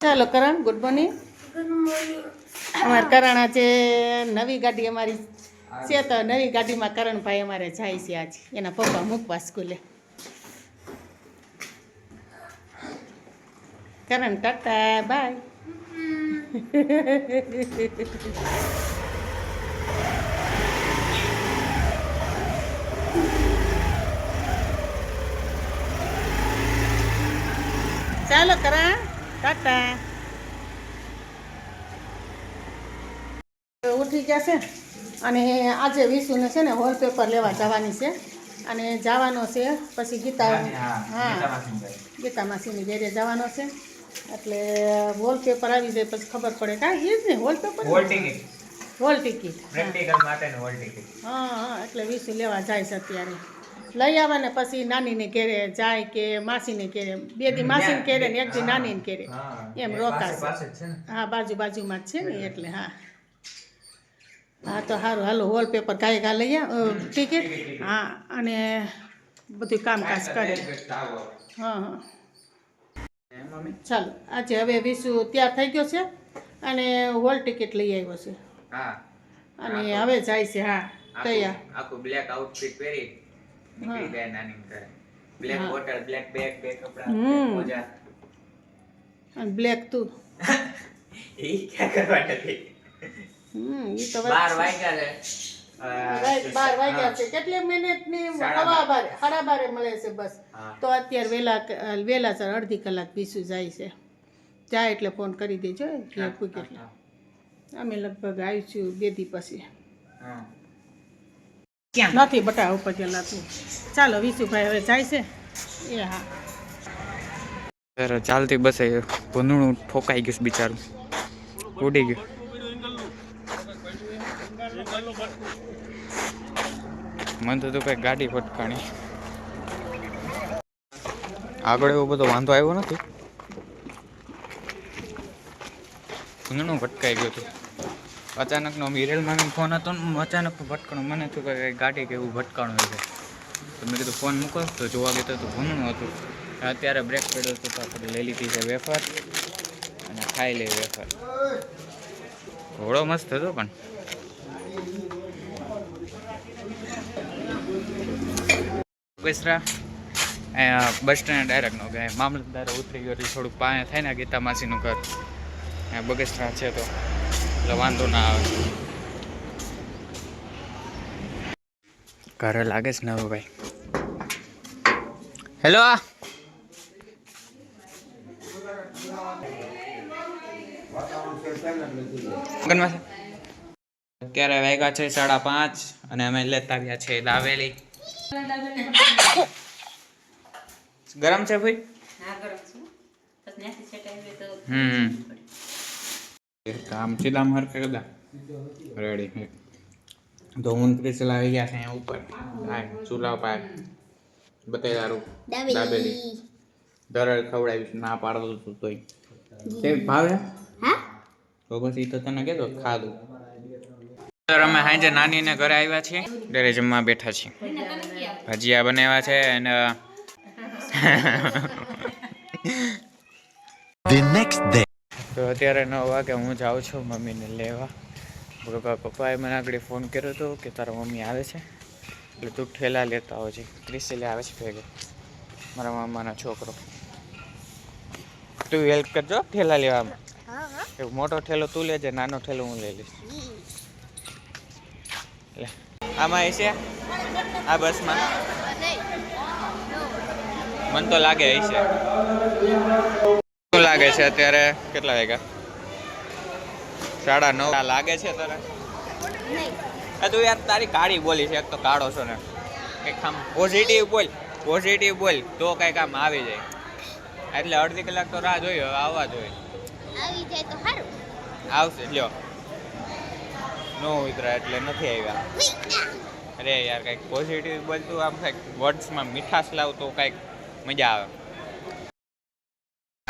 ચાલો કરણ good morning અમારે કરણ આજે નવી ગાડી અમારી છે તો નવી ગાડીમાં કરણભાઈ અમારે જાય છે આજે. એના પપ્પા મૂકવા સ્કૂલે. Karan tata bye. ચાલો કરણ. ટાટા. ઉઠી ગયા છે અને આજે વિશુને છે ને વોલપેપર લેવા જવાની છે. અને જવાનો છે પછી ગીતા હા ગીતા માસીની ઘેરે. જવાનો છે. એટલે વોલપેપર આવી જાય પછી ખબર પડે કાંઈ એ જ ને wallpaper hall ticket hall ticket practical માટેનું હોલ ટિકિટ હા હા એટલે વિશુ લેવા જાય છે અત્યારે. લઈ આવે ને પછી નાનીને ઘેરે જાય કે માસીને ઘેરે. બે દી માસીને ઘેરે ને એક દી નાનીને ઘેરે. એમ રોકાશે. હા બાજુ બાજુમાં જ છે ને એટલે હા. હા તો સારું હાલો વોલપેપર કાંઈ કા લઈએ અ, ટિકિટ હા અને બધું કામકાજ કરે. હા હા. ચાલો આજે હવે વિશુ તૈયાર થઈ ગયો છે અને હોલ ટિકિટ લઈ આવ્યો છે. હા. અને હવે જાય છે હા તૈયાર. આખું આખું બ્લેક આઉટફિટ પહેરી. નીકળી ગયા નાની ઘરે. બ્લેક બોટલ બ્લેક બેગ બે કપડા મોજા. અને બ્લેક તું. ઈ ક્યાં કરવા નથી? હમ એ તો બાર. વાગ્યા છે. બાર વાગ્યા છે? કેટલી મિનિટની હવા બારે. સાડા બારે મળે છે બસ. તો અત્યારે વહેલા વહેલા સર અડધી કલાક પીસું જાય છે. જાય એટલે ફોન કરી દેજો ઘેર અમે લગભગ આવીશું બે દી પછી. હા. નથી બટા ઉપર ગયેલા તું ચાલો વિશુભાઈ હવે જાય છે. એ હા. ચાલતી બસે ભૂંદણું ઠોકાઈ ગયું બિચારું. ઉડી ગયું. મન તો તું કઈ ગાડી ફટકાણી આગળ એવો બધો વાંધો આવ્યો નથી. ભૂંદણું ભટકાઈ ગયું હતું. અચાનકનો વિરેલ મામી ફોન હતો ને અચાનક ભટકાણું, મને થયું કે ગાડી કે એવું ભટકાણું છે. તો મેં કીધું, ફોન મૂકો. તો જોવા ગયો તો ભૂંદણું હતું. અત્યારે બ્રેક પેડલ તો આપણે લઈ લીધી છે વેફર અને ખાઈ લે વેફર. ઘોડો મસ્ત હતો પણ. અહીંયા બસ સ્ટેન્ડ ડાયરેક્ટનો ગયા. મામલતદાર ઉતરી ગયો થોડુંક પાસે થાય ને ગીતા માસીનું ઘર. અહીંયા બગસરા છે તો. એટલે વાંધો ના આવે. ઘરે લાગે છે ને હવે ભાઈ? હેલો? અત્યારે વાગ્યા છે સાડા પાંચ અને અમે લેતા આવ્યા છે દાવેલી. ગરમ છે ભાઈ? હમ. આમ સીધા આમ હરખે કદા? રેડી તો હું આવી ગયા છે અહીંયા ઉપર. હા ચૂલા પાસે બતાવી દારૂ દાબેલી. દરળ ખવડાવીશ ના પાડતો તું તોય. તે ભાવે? તો પછી તો તને કહેતો ખાધું. સર અમે સાંજે નાનીને ઘરે આવ્યા છીએ. ઘરે જમવા બેઠા છીએ. ભજીયા બનાવ્યા છે અને The next day. તો અત્યારે નવ વાગે હું જાઉં છું મમ્મીને લેવા. પપ્પા પપ્પાએ મને આગળ ફોન કર્યો હતો કે તારા મમ્મી આવે છે. એટલે તું ઠેલા લેતા આવજે. ક્રિસેલે આવે છે ભેગો. મારા મામાનો છોકરો. તું હેલ્પ કરજો ઠેલા લેવામાં. એક મોટો ઠેલો તું લેજે નાનો ઠેલો હું લઈ લઈશ. લે. આમાં હશે આ બસમાં? મને તો લાગે હશે શું છે અત્યારે? કેટલા વાગ્યા? સાડા નવ. લાગે છે તને? આ તું યાર તારી કાળી બોલી છે એક તો કાળો છો ને. કંઈક આમ પોઝિટિવ બોલ પોઝિટિવ બોલ તો કંઈક આમ આવી જાય. એટલે અડધી કલાક તો રાહ જોઈ હવે આવવા જોઈએ આવી જાય તો સારું આવશે લ્યો. નો ઉતરા એટલે નથી આવ્યા. અરે યાર કંઈક પોઝિટિવ બોલતું આમ કંઈક વર્ડ્સમાં મીઠાશ લાવ તો કંઈક મજા આવે.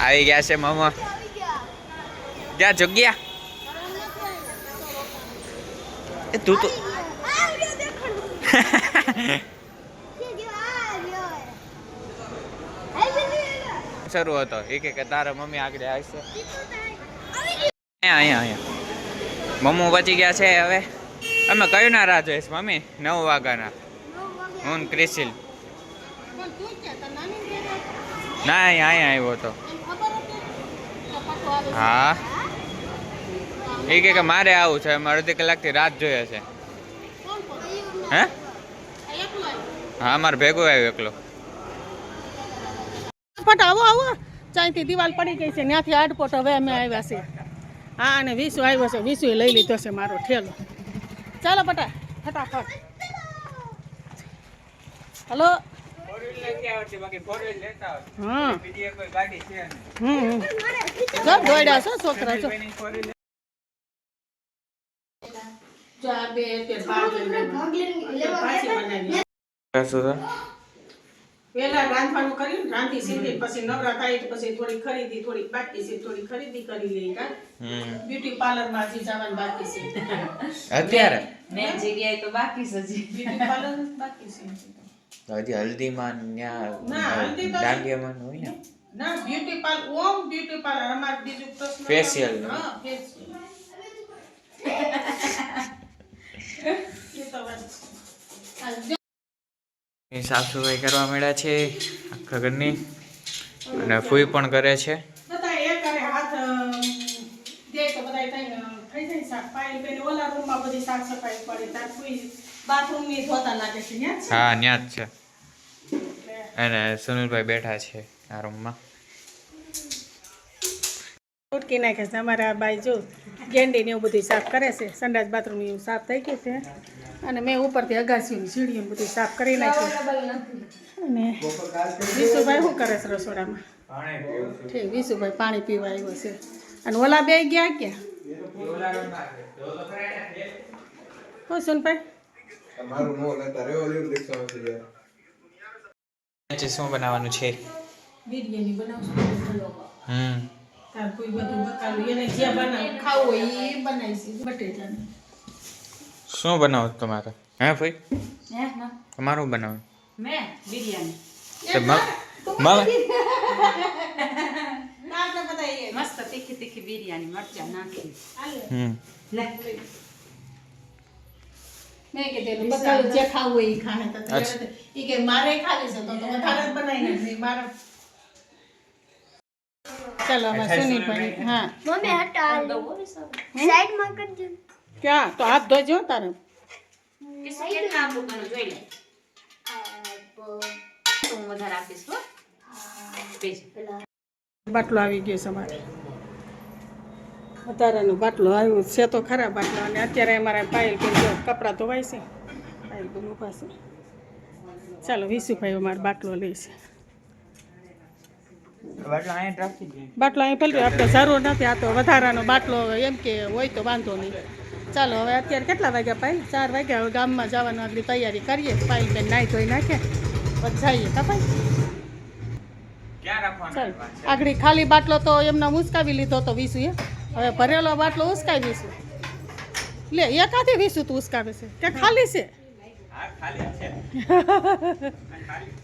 આવી ગયા છે મામા. ક્યાં, જગ્યા? તું તો શરૂ હતો. એ કે તારા મમ્મી આગળ આવશે અહીંયા અહીંયા મમ્મુ બચી ગયા છે હવે. અમે કયું ના રાહ જોઈશ, મમ્મી? નવ વાગ્યાના. હું ક્રિસિલ. ના, અહીંયા અહીંયા આવ્યો હતો? હા? એ કે મારે આવું છે, અમે અડધી કલાકથી રાત જોઈએ છે? હે? હા, મારે ભેગું આવ્યું એકલો. ફટ આવો આવો. ચાંયથી દિવાલ પડી ગઈ છે, ત્યાંથી આડપોટ હવે અમે આવ્યા છે હા, અને વિસુ આવ્યો છે વિસુ લઈ લીધો છે મારો ઠેલો. ચાલો પટા ફટાફટ. હલો પેલા રાંધવાનું કર્યું રાંધી સીધી પછી નવરા થાય પછી થોડી ખરીદી થોડી બાકી છે થોડી ખરીદી કરી લઈ કા. બ્યુટી પાર્લરમાં હજી જવાનું બાકી છે. અત્યારે? મેં જગ્યાએ તો બાકી છે બ્યુટી પાર્લર બાકી છે. હજી હલ્દીમાં ત્યાં હલ્દી દાંડિયામાં હોય ને. ના beauty parlour Om beauty parlour અમાર બીજું પ્રશ્ન ફેશિયલ હા ફેશિયલ એ તો વાત છે. એ સાફ સફાઈ કરવા માંડ્યા છે આખા ઘરની અને ફૂઈ પણ કરે છે. બધા એ કરે હાથ દે તો બધા થઈ થઈ જાય સાફ પાઈ પેલી ઓલા રૂમમાં બધી સાફ સફાઈ પડે ત્યાં કોઈ બાથરૂમની ધોતા લાગે છે ન્યા છે? હા ન્યા જ છે. અને સુનિલભાઈ બેઠા છે આ રૂમમાં. ઉટકી નાખે છે. અમારા બાઈ જો ગેંડી ને એવું બધું સાફ કરે છે. સંડાસ બાથરૂમ એવું સાફ થઈ ગયું છે. અને મેં ઉપરથી અગાસીઓની સીડીઓ બધું સાફ કરી નાખ્યું. અને વિશુભાઈ શું કરે છે રસોડામાં? ઠીક વિશુભાઈ પાણી પીવા આવ્યો છે. અને ઓલા બે ગયા ક્યાં? શું સુનભાઈ. મારું લેતા આજે શું બનાવવાનું છે? બિરયાની બનાવશું હમ. તાર કોઈ બધું બકાલું એને જે બનાવ. ખાવું હોય એ બનાવીશું. બટેટાનું. શું બનાવો તમારે? હે ભાઈ? હે તમારું બનાવો. મેં? બિરયાની. મસ્ત તીખી તીખી બિરયાની મરચા નાખી. હમ. લે. મેં કીધું બકાલું જે ખાવું હોય એ ખાહે તો તે કે મારે ખાવી છે તો તો વધારે જ બનાવી નાખી મારે. ચાલો અમે સુનીભાઈ હા. મમ્મી હટા સાઈડમાં કરજો. ક્યાં? તો હાથ ધોજો તારે. આપું જોઈ લે. તો હું વધારે આપીશ હો. પેજ બાટલો આવી ગયો છે અમારે વધારાનો બાટલો આવ્યો છે. તો ખરા બાટલો. અને અત્યારે અમારા પાયલ બેન કપડાં ધોવાય છે. પાયલ પણ છે. ચાલો વિશુભાઈ અમારો બાટલો લે છે. બાટલો અહીં પલટ્યો આપણે જરૂર નથી. આ તો વધારાનો બાટલો એમ કે હોય તો વાંધો નહીં. ચાલો હવે અત્યારે કેટલા વાગ્યા પાયલ ચાર વાગ્યા. હવે ગામમાં જવાનું આગળ તૈયારી કરીએ. પાયલ બેન નાહી ધોઈ નાખે. પછી જઈએ કપાય આગળ ખાલી બાટલો તો એમને ઉસકાવી લીધો તો વીસુએ હવે ભરેલો બાટલો ઉસકાવીશું લે એકાથી વીસું તું ઉસકાવે છે. કે ખાલી છે? ખાલી છે. ખાલી